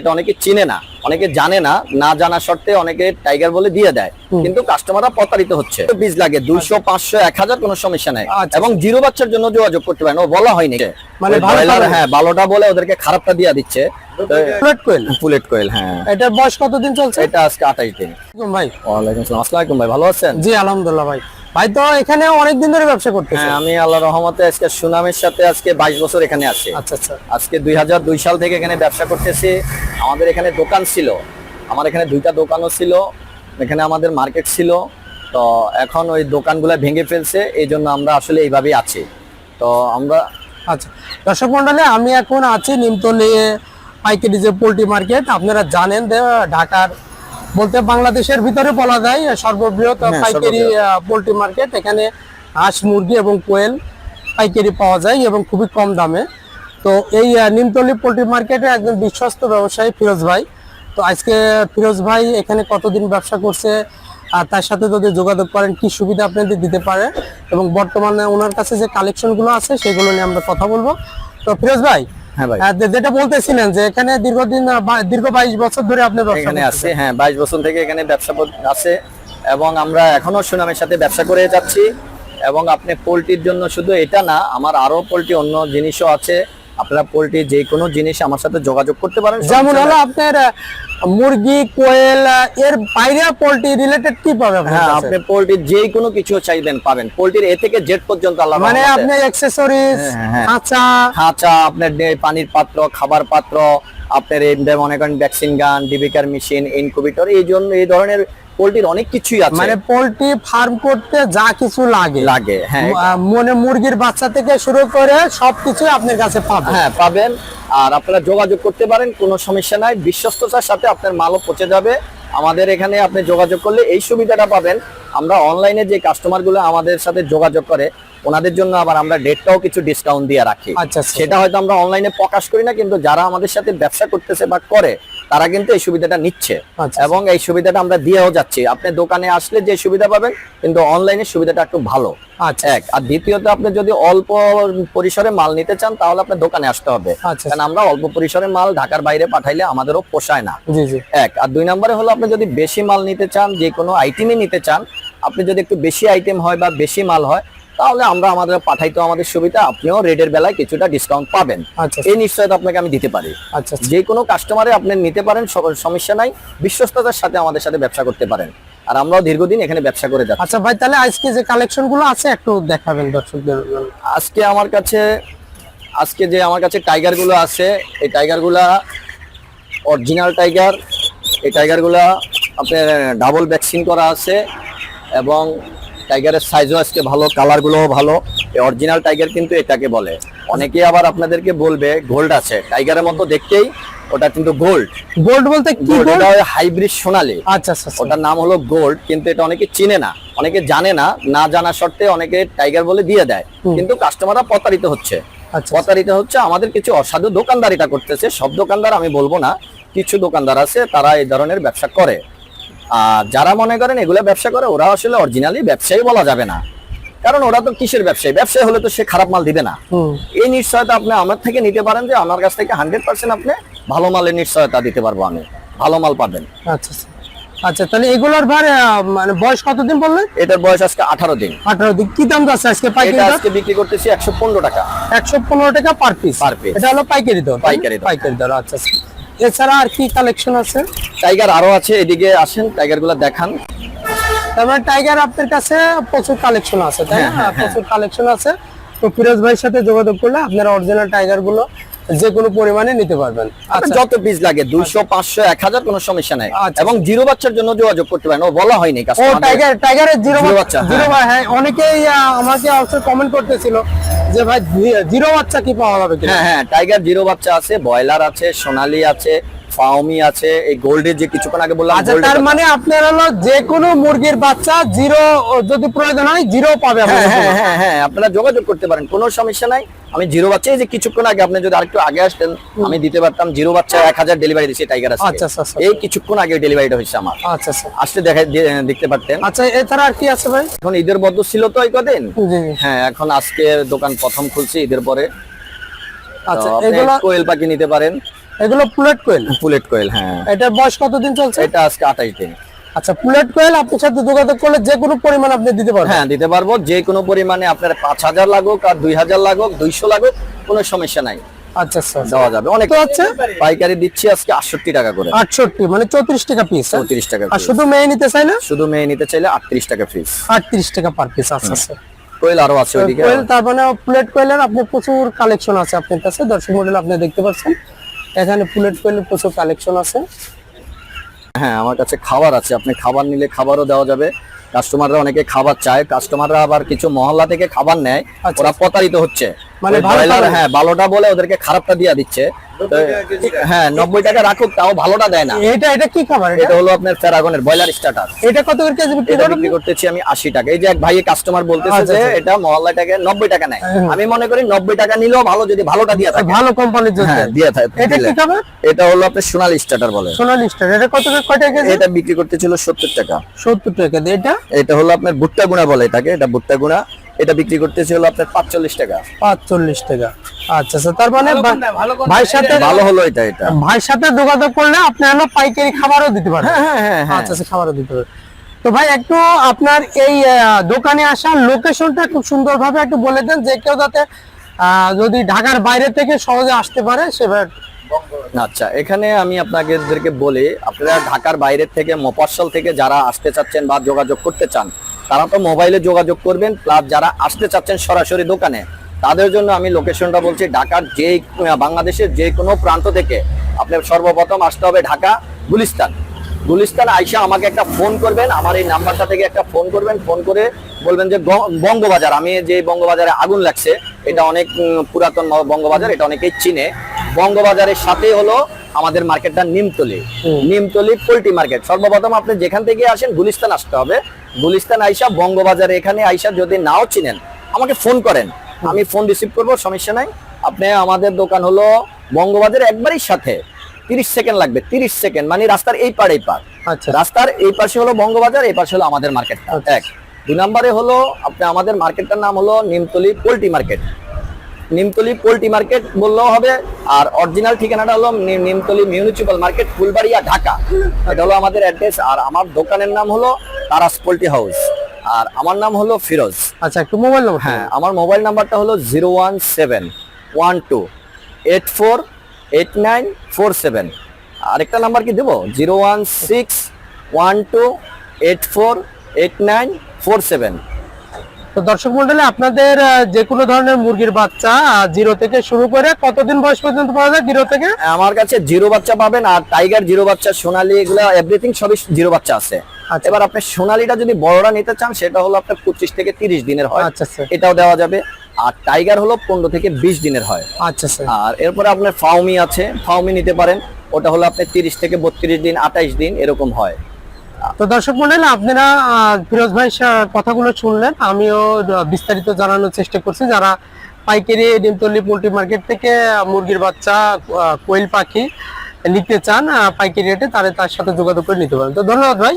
এটা অনেকে চিনে না অনেকে জানে না না জানা সত্ত্বে অনেকে টাইগার বলে দিয়ে দেয়। কিন্তু কাস্টমাররা প্রতারিত হচ্ছে। বীজ লাগে দুইশো পাঁচশো এক হাজার কোনো সমস্যা নাই। আচ্ছা। এবং জিরো বাচ্চার জন্য যোগাযোগ করতে পারেন ও বলা হয়নি। মানে হ্যাঁ ভালোটা বলে ওদেরকে খারাপটা দিয়ে দিচ্ছে। বুলেট কোয়েল? বুলেট কোয়েল হ্যাঁ। এটার বয়স কতদিন চলছে? এটা আজকে আঠাইশ দিন। ভাই ওয়ালাইকুম আসসালাম আসসালামু ভাই ভালো আছেন? জি আলহামদুলিল্লাহ ভাই। ভাই তো এখানে অনেক দিন ধরে ব্যবসা করতেছে। হ্যাঁ আমি আল্লাহ রহমতে আজকে সুনামের সাথে আজকে বাইশ বছর এখানে আছি। আচ্ছা আচ্ছা। আজকে দুই হাজার দুই সাল থেকে এখানে ব্যবসা করতেছি। আমাদের এখানে দোকান ছিল। আমার এখানে দুইটা দোকানও ছিল। এখানে আমাদের মার্কেট ছিল। তো এখন ওই দোকানগুলো ভেঙে ফেলছে। এই জন্য আমরা আসলে এইভাবেই আছি। তো আমরা আচ্ছা। দর্শক মন্ডলে আমি এখন আছি নিমতলি পাইকারি যে পোল্ট্রি মার্কেট। আপনারা জানেন ঢাকার বলতে বাংলাদেশের ভিতরে বলা যায় সর্ববৃহৎ হ্যাঁ, পাইকারি পোল্ট্রি মার্কেট। এখানে হাঁস মুরগি এবং কোয়েল পাইকারি পাওয়া যায় এবং খুবই কম দামে। তো এই নিমতলি পোল্ট্রি মার্কেটে একজন বিশ্বস্ত ব্যবসায়ী ফিরোজ ভাই। তো আজকে ফিরোজ ভাই এখানে কতদিন ব্যবসা করছে আর তার সাথে যদি যোগাযোগ করেন কি সুবিধা আপনাদের দিতে পারে? এবং বর্তমানে ওনার কাছে যে কালেকশনগুলো আছে সেগুলো নিয়ে আমরা কথা বলব। তো ফিরোজ ভাই যেটা বলতেছিলেন যে এখানে দীর্ঘদিন দীর্ঘ বাইশ বছর ধরে আপনি এখানে আছে হ্যাঁ বাইশ বছর থেকে এখানে ব্যবসা আছে এবং আমরা এখনও সুনামের সাথে ব্যবসা করে যাচ্ছি এবং আপনি পোলট্রির জন্য শুধু এটা না আমার আরও পোলট্রি অন্য জিনিসও আছে। আপনারা পোলট্রি যে কোনো জিনিস আমার সাথে যোগাযোগ করতে পারেন যেমন হলো আপনার মুরগি কোয়েল এর বাইরে পোল্ট্রি রিলেটেড কি পাবে হ্যাঁ আপনি পোলট্রির যে কোনো কিছু চাইবেন পাবেন পোলট্রির এ থেকে জেড পর্যন্ত আল্লাহ মানে। আপনি অ্যাক্সেসরিজ হ্যাঁ, হ্যাঁ। আচ্ছা খাঁচা আপনার পানির পাত্র খাবার পাত্র আপনার মনে করেন ভ্যাকসিন গান ডিবিকার মেশিন ইনকুবেটর এই জন্য এই ধরনের পোলট্রির অনেক কিছুই আছে। মানে পোল্ট্রি ফার্ম করতে যা কিছু লাগে। লাগে হ্যাঁ। মনে মুরগির বাচ্চা থেকে শুরু করে সবকিছু আপনার কাছে পাবে হ্যাঁ পাবেন। আর আপনারা যোগাযোগ করতে পারেন কোনো সমস্যা নাই। বিশ্বস্ততার সাথে আপনার মালও পৌঁছে যাবে। আমাদের এখানে আপনি যোগাযোগ করলে এই সুবিধাটা পাবেন। আমরা অনলাইনে যে কাস্টমারগুলো আমাদের সাথে যোগাযোগ করে ওনাদের জন্য আবার আমরা ডেটটাও কিছু ডিসকাউন্ট দিয়ে রাখি। আচ্ছা, আচ্ছা। সেটা হয়তো আমরা অনলাইনে প্রকাশ করি না কিন্তু যারা আমাদের সাথে ব্যবসা করতেছে বা করে তারা কিন্তু এই সুবিধাটা নিচ্ছে। আচ্ছা। এবং এই সুবিধাটা আমরা দিয়েও যাচ্ছি। আপনি দোকানে আসলে যে সুবিধা পাবেন কিন্তু অনলাইনে সুবিধাটা একটু ভালো। আচ্ছা। এক আর দ্বিতীয়ত আপনি যদি অল্প পরিসরে মাল নিতে চান তাহলে আপনার দোকানে আসতে হবে। আচ্ছা। কারণ আমরা অল্প পরিসরে মাল ঢাকার বাইরে পাঠাইলে আমাদেরও পোষায় না। এক আর দুই নম্বরে হলো আপনি যদি বেশি মাল নিতে চান যে কোনো আইটেমই নিতে চান আপনি যদি একটু বেশি আইটেম হয় বা বেশি মাল হয় তাহলে আমরা আমাদের পাঠাইতে আমাদের সুবিধা আপনিও রেটের বেলায় কিছুটা ডিসকাউন্ট পাবেন। আচ্ছা এই নিশ্চয়তা আপনাকে আমি দিতে পারি। আচ্ছা আচ্ছা। যে কোনো কাস্টমারে আপনি নিতে পারেন সমস্যা নাই। বিশ্বস্ততার সাথে আমাদের সাথে ব্যবসা করতে পারেন। আর আমরাও দীর্ঘদিন এখানে ব্যবসা করে যাচ্ছি। আচ্ছা ভাই তাহলে আজকে যে কালেকশনগুলো আছে একটু দেখাবেন দর্শকদের। আজকে আমার কাছে আজকে যে আমার কাছে টাইগারগুলো আছে এই টাইগারগুলা অরিজিনাল টাইগার এই টাইগারগুলা আপনার ডাবল ভ্যাকসিন করা আছে এবং টাইগারের সাইজও আজকে ভালো কালার গুলোও ভালো। অরিজিনাল টাইগার কিন্তু এটাকে বলে। অনেকে আবার আপনাদেরকে বলবে গোল্ড আছে। টাইগারের মতো দেখতেই ওটা কিন্তু গোল্ড গোল্ড বলতে কি হাইব্রিড সোনালী। আচ্ছা আচ্ছা আচ্ছা। ওটার নাম হলো গোল্ড কিন্তু এটা অনেকে চিনে না। অনেকে জানে না না জানা সত্ত্বে অনেকে টাইগার বলে দিয়ে দেয়। কিন্তু কাস্টমাররা প্রতারিত হচ্ছে। আচ্ছা। প্রতারিত হচ্ছে আমাদের কিছু অসাধু দোকানদারিটা করতেছে। সব দোকানদার আমি বলব না কিছু দোকানদার আছে তারা এই ধরনের ব্যবসা করে। আর যারা মনে করেন এগুলো ব্যবসা করে ওরা আসলে অরিজিনালি ব্যবসায়ী বলা যাবে না। কারণ ওরা তো কিসের ব্যবসায়ী? ব্যবসায়ী হলে তো সে খারাপ মাল দিবে না। এই নিশ্চয়তা আপনি আমার থেকে নিতে পারেন যে আমার কাছ থেকে হান্ড্রেড পার্সেন্ট আপনি ভালো মালের নিশ্চয়তা দিতে পারব আমি। ভালো মাল পাবেন। আচ্ছা। আচ্ছা তাহলে এগুলোর ভার মানে বয়স কতদিন বললেন এটার বয়স আজকে আঠারো দিন। আঠারো দিন। কি দাম যাচ্ছে আজকে পাইকারি আজকে বিক্রি করতেছি একশো পনেরো টাকা। একশো পনেরো টাকা পার পিস Per piece। এটা হলো পাইকারি দর পাইকারি পাইকারি দর আচ্ছা আচ্ছা। এছাড়া আর কি কালেকশন আছে? টাইগার আরও আছে এদিকে আসেন টাইগারগুলা দেখান। তার মানে টাইগার আপনার কাছে প্রচুর কালেকশন আছে তাই হ্যাঁ, না প্রচুর কালেকশন আছে। তো ফিরোজ ভাইয়ের সাথে যোগাযোগ করলে আপনারা অরিজিনাল টাইগারগুলো যে কোনো পরিমাণে নিতে পারবেন। আচ্ছা। যত পিস লাগে দুইশো পাঁচশো এক হাজার কোনো সমস্যা নাই। আচ্ছা। এবং জিরো বাচ্চার জন্য যোগাযোগ করতে পারেন। ও বলা হয়নি ও টাইগার টাইগারের জিরো জিরো বাচ্চা, জিরো হ্যাঁ। অনেকেই আমাকে অবশ্য কমেন্ট করতেছিল যে ভাই জিরো বাচ্চা কি পাওয়া যাবে হ্যাঁ হ্যাঁ টাইগার জিরো বাচ্চা আছে ব্রয়লার আছে সোনালি আছে ফাউমি আছে এই গোল্ডের যে কিছুক্ষণ আগে বললাম আচ্ছা তার মানে আপনার হলো যে কোনো মুরগির বাচ্চা জিরো যদি প্রয়োজন হয় জিরো পাবে হ্যাঁ হ্যাঁ হ্যাঁ হ্যাঁ আপনারা যোগাযোগ করতে পারেন কোনো সমস্যা নাই। আমি জিরো বাচ্চা এই যে কিছুক্ষণ আগে আপনি যদি আরেকটু আগে আসতেন আমি দিতে পারতাম জিরো বাচ্চা এক হাজার ডেলিভারি দিচ্ছি টাইগার আছে আচ্ছা, আচ্ছা। এই কিছুক্ষণ আগে ডেলিভারিটা হয়েছে আমার। আচ্ছা আচ্ছা। আসলে দেখা দেখতে পারতেন। আচ্ছা এছাড়া আর কি আছে ভাই? এখন ঈদের বদ্ধ ছিল তো এই কদিন। হ্যাঁ এখন আজকে দোকান প্রথম খুলছি ঈদের পরে। আচ্ছা এগুলো কোয়েল পাখি নিতে পারেন। এগুলো পুলেট কোয়েল। পুলেট কোয়েল হ্যাঁ। এটার বয়স কতদিন চলছে? এটা আজকে আঠাইশ দিন। আচ্ছা পুলেট কোয়েল আপনার সাথে যোগাযোগ করলে যে কোনো পরিমাণ আপনি দিতে পারবেন। হ্যাঁ দিতে পারব। যে কোনো পরিমাণে আপনার পাঁচ হাজার লাগুক আর দুই হাজার লাগুক দুইশো লাগুক কোনো সমস্যা নাই। আচ্ছা আচ্ছা। দেওয়া যাবে। অনেক তো পাইকারি দিচ্ছি আজকে আটষট্টি টাকা করে। আটষট্টি মানে চৌত্রিশ টাকা পিস চৌত্রিশ টাকা আর শুধু মেয়ে নিতে চাই না? শুধু মেয়ে নিতে চাইলে আটত্রিশ টাকা আটত্রিশ টাকা পার পিস আচ্ছা আচ্ছা। কোয়েল আরও আছে ওইদিকে কোয়েল তার মানে প্লেট কোয়েলের আপনি প্রচুর কালেকশন আছে আপনার কাছে। দর্শক মডেল আপনি দেখতে পাচ্ছেন। এখানে পুলেট কোয়েলের প্রচুর কালেকশন আছে। হ্যাঁ আমার কাছে খাবার আছে। আপনি খাবার নিলে খাবারও দেওয়া যাবে। কাস্টমাররা অনেকে খাবার চায়। কাস্টমাররা আবার কিছু মহল্লা থেকে খাবার নেয়। আচ্ছা। ওরা প্রতারিত হচ্ছে। মানে খাবার। হ্যাঁ ভালোটা বলে ওদেরকে খারাপটা দিয়ে দিচ্ছে। হ্যাঁ নব্বই টাকা রাখুক তাও ভালোটা দেয় না। এটা এটা কি খাবার এটা? হলো আপনার ফেরাগনের ব্রয়লার স্টার্টার এটা কত করে কেজি বিক্রি করতেছি আমি আশি টাকা। এই যে এক ভাই কাস্টমার বলতেছে আচ্ছা, যে আচ্ছা। এটা মহল্লাটাকে নব্বই টাকা নেয়। আমি মনে করি নব্বই টাকা নিলেও ভালো যদি ভালোটা দিয়ে থাকে। ভালো কোম্পানির জন্য। হ্যাঁ দিয়ে থাকে এটা কি খাবার? এটা হলো আপনার সোনালী স্টার্টার বলে। সোনালি স্টার এটা কত করে কয় টাকা কেজি? এটা বিক্রি করতেছিল সত্তর টাকা। সত্তর টাকা দিয়ে। এটা? এটা হলো আপনার ভুট্টা গুঁড়া বলে এটাকে। এটা ভুট্টা গুঁড়া। এটা বিক্রি করতেছে হলো আপনার পাঁচচল্লিশ টাকা। পাঁচচল্লিশ টাকা। আচ্ছা আচ্ছা তার মানে ভাইয়ের সাথে ভালো হলো এটা এটা। ভাইয়ের সাথে যোগাযোগ করলে আপনি হলো পাইকারি খাবারও দিতে পারবেন। হ্যাঁ হ্যাঁ হ্যাঁ হ্যাঁ। আচ্ছা আচ্ছা খাবারও দিতে পারবেন। তো ভাই একটু আপনার এই দোকানে আসার লোকেশনটা খুব সুন্দরভাবে একটু বলে দেন যে কেউ যাতে আহ, যদি ঢাকার বাইরে থেকে সহজে আসতে পারে সেভাবে আচ্ছা এখানে আমি আপনাদেরকে বলি আপনারা ঢাকার বাইরের থেকে মফস্বল থেকে যারা আসতে চাচ্ছেন বা যোগাযোগ করতে চান তারা তো মোবাইলে যোগাযোগ করবেন প্লাস যারা আসতে চাচ্ছেন সরাসরি দোকানে, তাদের জন্য আমি লোকেশনটা বলছি ঢাকার যে বাংলাদেশের যে কোনো প্রান্ত থেকে। আপনার সর্বপ্রথম আসতে হবে ঢাকা গুলিস্তান। গুলিস্তান আইসা আমাকে একটা ফোন করবেন, আমার এই নাম্বারটা থেকে একটা ফোন করবেন ফোন করে বলবেন যে বঙ্গবাজার, আমি যে বঙ্গবাজারে আগুন লাগছে, এটা অনেক পুরাতন বঙ্গবাজার, এটা অনেকেই চিনে। বঙ্গবাজারের সাথে হলো আমাদের মার্কেটটা নিমতলি। Nimtali poultry market. সর্বপ্রথম আপনি যেখান থেকে আসেন গুলিস্তান আসতে হবে। গুলিস্তান আইসা বঙ্গবাজার এখানে আইসা যদি নাও চিনেন আমাকে ফোন করেন। আমি ফোন রিসিভ করব সমস্যা নাই। আপনি আমাদের দোকান হলো বঙ্গবাজার একবারই সাথে। তিরিশ সেকেন্ড লাগবে তিরিশ সেকেন্ড। মানে রাস্তার এই পার এই পার আচ্ছা। রাস্তার এই পাশে হলো বঙ্গবাজার এই পাশে হলো আমাদের মার্কেটটা। আচ্ছা। এক। দুই নম্বরে হলো আপনি আমাদের মার্কেটটার নাম হলো Nimtali poultry market. Nimtali poultry market বললেও হবে আর অরিজিনাল ঠিকানাটা হলো নিমতলি মিউনিসিপাল মার্কেট ফুলবাড়িয়া ঢাকা। এটা হলো আমাদের অ্যাড্রেস আর আমার দোকানের নাম হলো তারাস পোল্ট্রি হাউস। আর আমার নাম হলো ফিরোজ। আচ্ছা একটু মোবাইল নাম্বার হ্যাঁ আমার মোবাইল নাম্বারটা হলো zero one seven one two eight four eight nine four seven আরেকটা নাম্বার কি দেবো? Zero one six one two eight four eight nine four seven তো দর্শক মন্ডলী আপনাদের যে কোনো ধরনের মুরগির বাচ্চা জিরো থেকে শুরু করে কতদিন বয়স পর্যন্ত পাওয়া যায় জিরো থেকে? আমার কাছে জিরো বাচ্চা পাবেন আর টাইগার জিরো বাচ্চা সোনালি এগুলো এভরিথিং সবই জিরো বাচ্চা আছে। আচ্ছা। এবার আপনি সোনালিটা যদি বড়রা নিতে চান সেটা হলো আপনার পঁচিশ থেকে তিরিশ দিনের হয়। আচ্ছা এটাও দেওয়া যাবে। আর টাইগার হলো পনেরো থেকে বিশ দিনের হয়। আচ্ছা আচ্ছা আর এরপরে আপনার ফাউমি আছে ফাউমি নিতে পারেন। ওটা হলো আপনার তিরিশ থেকে বত্রিশ দিন আঠাইশ দিন এরকম হয়। তো দর্শক মন্ডল, আপনারা ফিরোজ ভাই কথাগুলো শুনলেন। আমিও বিস্তারিত জানানোর চেষ্টা করছি। যারা পাইকারি ডিমতলি পোলট্রি মার্কেট থেকে মুরগির বাচ্চা কোয়েল পাখি নিতে চান পাইকারি রেটে, তাহলে তার সাথে যোগাযোগ করে নিতে পারেন। তো ধন্যবাদ ভাই।